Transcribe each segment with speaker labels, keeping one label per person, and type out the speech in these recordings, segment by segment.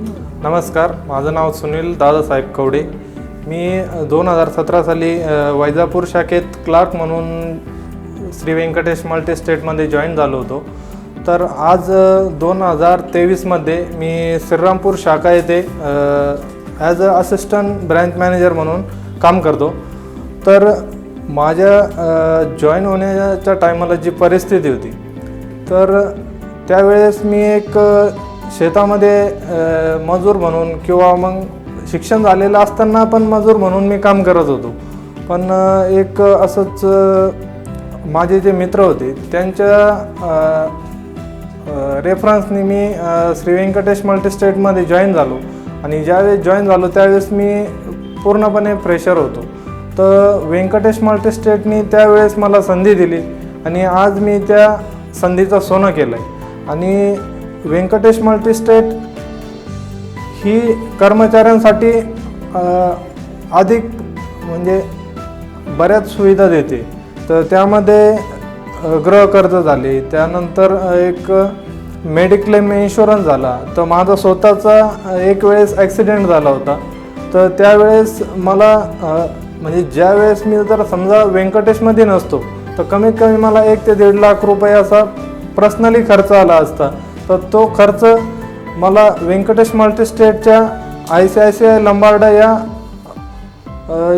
Speaker 1: नमस्कार माझं नाव सुनील दादासाहेब कवडे. मी दोन हजार सतरा साली वैजापूर शाखेत क्लार्क म्हणून श्री व्यंकटेश मल्टी स्टेटमध्ये जॉईन झालो होतो. तर आज दोन हजार तेवीसमध्ये मी श्रीरामपूर शाखा येथे as a assistant branch manager म्हणून काम करतो. तर माझ्या जॉईन होण्याच्या टायमाला जी परिस्थिती होती तर त्यावेळेस मी एक शेतामध्ये मजूर म्हणून किंवा मग शिक्षण झालेलं असताना पण मजूर म्हणून मी काम करत होतो. पण एक असंच माझे जे मित्र होते त्यांच्या रेफरन्सनी मी श्री व्यंकटेश मल्टीस्टेटमध्ये जॉईन झालो. आणि ज्यावेळेस जॉईन झालो त्यावेळेस मी पूर्णपणे फ्रेशर होतो. तर व्यंकटेश मल्टीस्टेटनी त्यावेळेस मला संधी दिली. आणि आज मी त्या संधीचं सोनं केलं आहे आणि व्यंकटेश मल्टीस्टेट ही कर्मचाऱ्यांसाठी अधिक म्हणजे बऱ्याच सुविधा देते. तर त्यामध्ये गृहकर्ज झाले त्यानंतर एक मेडिक्लेम इन्शुरन्स झाला. तर माझा स्वतःचा एक वेळेस ॲक्सिडेंट झाला होता. तर त्यावेळेस मला म्हणजे ज्या वेळेस मी जर समजा व्यंकटेशमध्ये नसतो तर कमीत कमी मला एक ते दीड लाख रुपये असा पर्सनली खर्च आला असता. तर तो खर्च मला Venkatesh मल्टीस्टेटच्या I C I C I Lombard या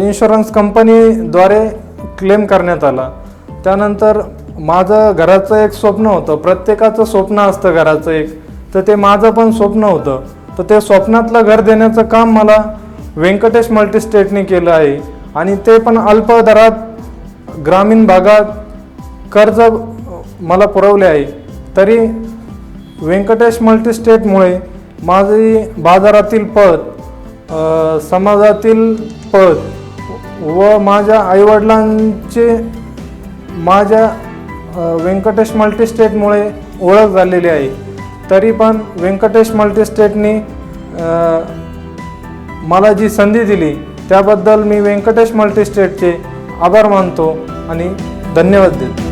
Speaker 1: इन्शुरन्स कंपनीद्वारे क्लेम करण्यात आला. त्यानंतर माझं घराचं एक स्वप्न होतं. प्रत्येकाचं स्वप्न असतं घराचं एक. तर ते माझं पण स्वप्न होतं. तर ते स्वप्नातलं घर देण्याचं काम मला व्यंकटेश मल्टीस्टेटने केलं आहे. आणि ते पण अल्प दरात ग्रामीण भागात कर्ज मला पुरवले आहे. तरी व्यंकटेश मल्टीस्टेटमुळे माझी बाजारातील पद समाजातील पद व माझ्या आईवडिलांचे माझ्या व्यंकटेश मल्टीस्टेटमुळे ओळख झालेली आहे. तरी पण व्यंकटेश मल्टीस्टेटनी मला जी संधी दिली त्याबद्दल मी व्यंकटेश मल्टीस्टेटचे आभार मानतो आणि धन्यवाद देतो.